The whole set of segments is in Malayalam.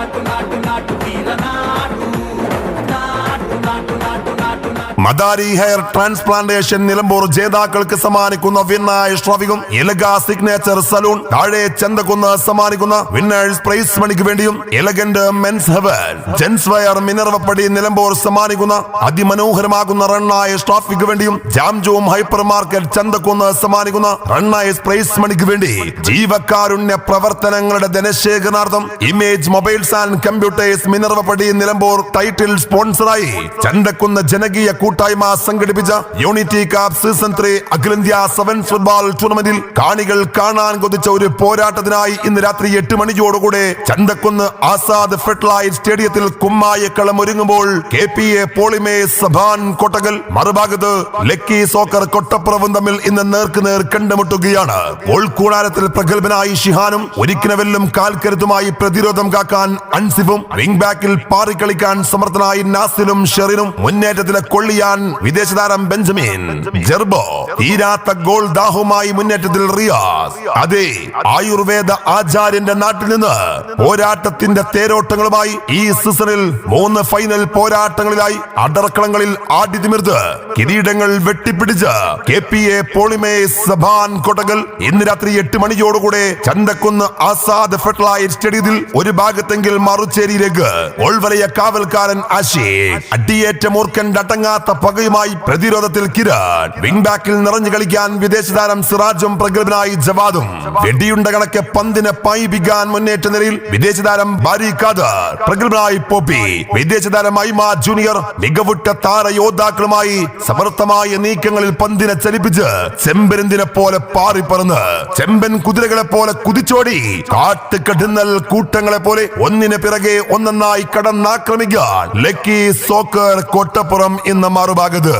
நாட்டு நாட்டு நாட்டு வீரனா മദാരി ഹെയർ ട്രാൻസ്പ്ലാന്റേഷൻ നിലമ്പൂർ ജേതാക്കൾക്ക് സമ്മാനിക്കുന്ന വിന്നേഴ്സ് ട്രോഫിക്കും എലഗ സിഗ്നേച്ചർ സലൂൺ താഴെ ചന്തക്കുന്ന് സമ്മാനിക്കുന്ന വിന്നേഴ്സ് പ്രൈസ് മണിക്ക് വേണ്ടിയും elegant men's heaven gents wear Minervappadi Nilambur സമ്മാനിക്കുന്ന അതിമനോഹരമാകുന്ന റണ്ണായ ട്രോഫിക്ക് വേണ്ടിയും ജാംജൂം ഹൈപ്പർ മാർക്കറ്റ് ചന്തക്കുന്ന് സമ്മാനിക്കുന്ന റണ്ണായ പ്രൈസ് മണിക്ക് വേണ്ടി ജീവകാരുണ്യ പ്രവർത്തനങ്ങളുടെ ധനശേഖരണാർത്ഥം image mobiles and computers Minervappadi Nilambur title സ്പോൺസറായി Chanthakkunnu ജനകീയ കൂട്ടായ്മ സംഘടിപ്പിച്ച യൂണിറ്റി കാപ് സീസൺ ത്രീ അഖിലേന്ത്യാ സെവൻസ് ഫുട്ബോൾ ടൂർണമെന്റിൽ കാണികൾ കാണാൻ കൊതിച്ച ഒരു പോരാട്ടത്തിനായി ഇന്ന് രാത്രി എട്ട് മണിയോടുകൂടെ ചന്തക്കുന്ന് ആസാദ് ഫെഡ്ലൈറ്റ് സ്റ്റേഡിയത്തിൽ കുമ്മായക്കളം ഒരുങ്ങുമ്പോൾ കെ പി എ പോളിമേ സഭാൻ കൊട്ടകൽ മറുഭാഗത്ത് ലക്കി സോക്കർ കൊട്ടപ്പുറവും തമ്മിൽ ഇന്ന് നേർക്കുനേർ കണ്ടുമുട്ടുകയാണ്. ഗോൾ കൂടാരത്തിൽ പ്രഗത്ഭനായി ഷിഹാനും ഒരിക്കനവെല്ലും കാൽക്കരുത്തുമായി പ്രതിരോധം കാക്കാൻ അൻസിഫും വിംഗ് ബാക്കിൽ പാറിക്കളിക്കാൻ സമർത്ഥനായി നാസിലും ഷെറിനും മുന്നേറ്റത്തിലെ കൊള്ളിയാൻ വിദേശ താരം ബെഞ്ചമിൻ. ജെർബോ തീരാത്ത ഗോൾ ദാഹുമായി മുന്നേറ്റത്തിൽ റിയാസ്. അതെ ആയുർവേദ ആചാര്യന്റെ നാട്ടിൽ നിന്ന് പോരാട്ടത്തിന്റെ തേരോട്ടങ്ങളുമായി ഈ സീസണിൽ മൂന്ന് ഫൈനൽ പോരാട്ടങ്ങളിലായി അടർക്കളങ്ങളിൽ ആടിതിമിർത്ത് കിരീടങ്ങൾ വെട്ടിപ്പിടിച്ച് കെ പി എ പോളിമേസ് സഭാൻ കൊട്ടകൾ ഇന്ന് രാത്രി എട്ട് മണിയോടുകൂടെ ചന്തക്കുന്ന് ആസാദ് ഫെർട്ടിലൈസ് സ്റ്റേഡിയത്തിൽ ഒരു ഭാഗത്തെങ്കിൽ മറുചേരിയിലേക്ക് ഓൾവലയ കാവൽക്കാരൻ ആശിഖ് അടിയേറ്റ മൂർഖൻ അടങ്ങാത്ത പകയുമായി പ്രതിരോധത്തിൽ കിരാൻ. വിംഗ് ബാക്കിൽ നിറഞ്ഞു കളിക്കാൻ വിദേശ താരം സിറാജും പ്രഗത്ഭനായി ജവാദും. വെടിയുണ്ട കണക്ക് പന്തിനെ പൈപിക്കാൻ മുന്നേറ്റ നിലയിൽ വിദേശ താരം ബാരി കാദർ പ്രഗത്ഭനായി പോപ്പി. വിദേശ താരം ഐമ ജൂനിയർ മികവുറ്റ താര യോദ്ധാക്കളുമായി സമർത്ഥമായ നീക്കങ്ങളിൽ പന്തിനെ ചലിപ്പിച്ച് ചെമ്പരന്തിനെ പോലെ പാറിപ്പറന്ന് ചെമ്പൻ കുതിരകളെ പോലെ കുതിച്ചോടി കാട്ടുകടുന്നൽ കൂട്ടങ്ങളെ പോലെ ഒന്നിന് പിറകെ ഒന്നൊന്നായി കടന്നാക്രമിക്കാൻ ലക്കി സോക്കർ കൊട്ടപ്പുറം എന്ന മാറുഭാഗത്ത്.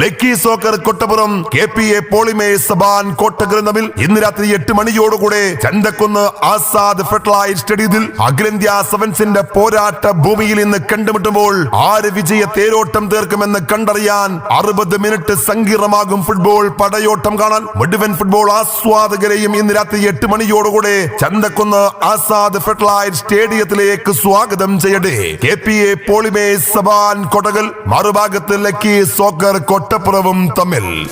Lucky soccer Kottappuram K P A പോളിമേ സബാൻ കോട്ടകരും തമ്മിൽ ഇന്ന് രാത്രി എട്ട് മണിയോടുകൂടെ ചന്തക്കുന്ന് ആസാദ് ഫെർട്ടിലൈസ് സ്റ്റേഡിയത്തിൽ അഖിലേന്ത്യാ സെവൻസിന്റെ പോരാട്ട ഭൂമിയിൽ ഇന്ന് കണ്ടുമുട്ടുമ്പോൾ ആര് വിജയ തേരോട്ടം തീർക്കുമെന്ന് കണ്ടറിയാൻ അറുപത് മിനിറ്റ് സങ്കീർണമാകും ഫുട്ബോൾ പടയോട്ടം കാണാൻ. മുഴുവൻ ഫുട്ബോൾ ആസ്വാദകരെയും ഇന്ന് രാത്രി എട്ട് മണിയോടുകൂടെ ചന്തക്കുന്ന് ആസാദ് ഫെർട്ടിലൈറ്റ് സ്റ്റേഡിയത്തിലേക്ക് സ്വാഗതം ചെയ്യട്ടെ. കെ പി എ പോളിമേ സബാൻ കൊടകൽ മറുഭാഗത്ത് ലക്കി സോക്കർ കൊട്ടപ്പുറവും തമ്മിൽ.